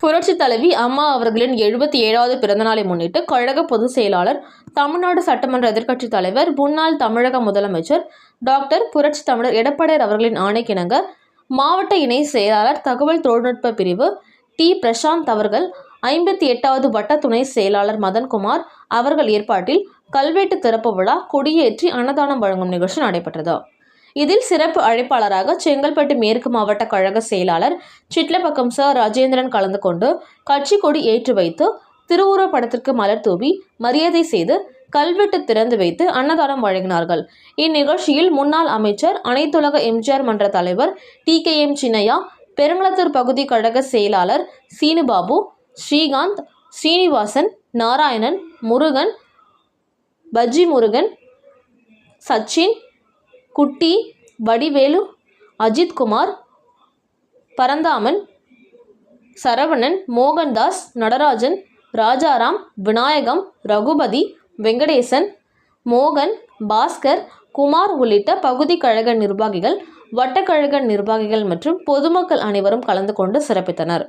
புரட்சி தலைவி அம்மா அவர்களின் எழுபத்தி ஏழாவது பிறந்தநாளை முன்னிட்டு கழக பொதுச் செயலாளர் தமிழ்நாடு சட்டமன்ற எதிர்க்கட்சித் தலைவர் முன்னாள் தமிழக முதலமைச்சர் டாக்டர் புரட்சி தமிழர் எடப்பாடியார் அவர்களின் ஆணைக்கிணங்க மாவட்ட இணை செயலாளர் தகவல் தொழில்நுட்ப பிரிவு டி. பிரசாந்த் அவர்கள் ஐம்பத்தி எட்டாவது வட்ட துணை செயலாளர் மதன்குமார் அவர்கள் ஏற்பாட்டில் கல்வெட்டு திறப்பு விழா கொடியேற்றி அன்னதானம் வழங்கும் நிகழ்ச்சி நடைபெற்றது. இதில் சிறப்பு அழைப்பாளராக செங்கல்பட்டு மேற்கு மாவட்ட கழக செயலாளர் சிட்லப்பக்கம் ச. ராஜேந்திரன் கலந்து கொண்டு கட்சி கொடி ஏற்றி வைத்து திருவுருவ படத்திற்கு மலர் தூவி மரியாதை செய்து கல்வெட்டு திறந்து வைத்து அன்னதானம் வழங்கினார்கள். இந்நிகழ்ச்சியில் முன்னாள் அமைச்சர் அனைத்துலக எம்ஜிஆர் மன்ற தலைவர் T. K. M. Chinnaiya Perungalathur பகுதி கழக செயலாளர் சீனுபாபு ஸ்ரீகாந்த் ஸ்ரீனிவாசன் நாராயணன் முருகன் பஜ்ஜி முருகன் சச்சின் குட்டி வடிவேலு அஜித்குமார் பரந்தாமன் சரவணன் மோகன்தாஸ் நடராஜன் ராஜாராம் விநாயகம் ரகுபதி வெங்கடேசன் மோகன் பாஸ்கர் குமார் உள்ளிட்ட பகுதி கழக நிர்வாகிகள் வட்டக்கழக நிர்வாகிகள் மற்றும் பொதுமக்கள் அனைவரும் கலந்து கொண்டு சிறப்பித்தனர்.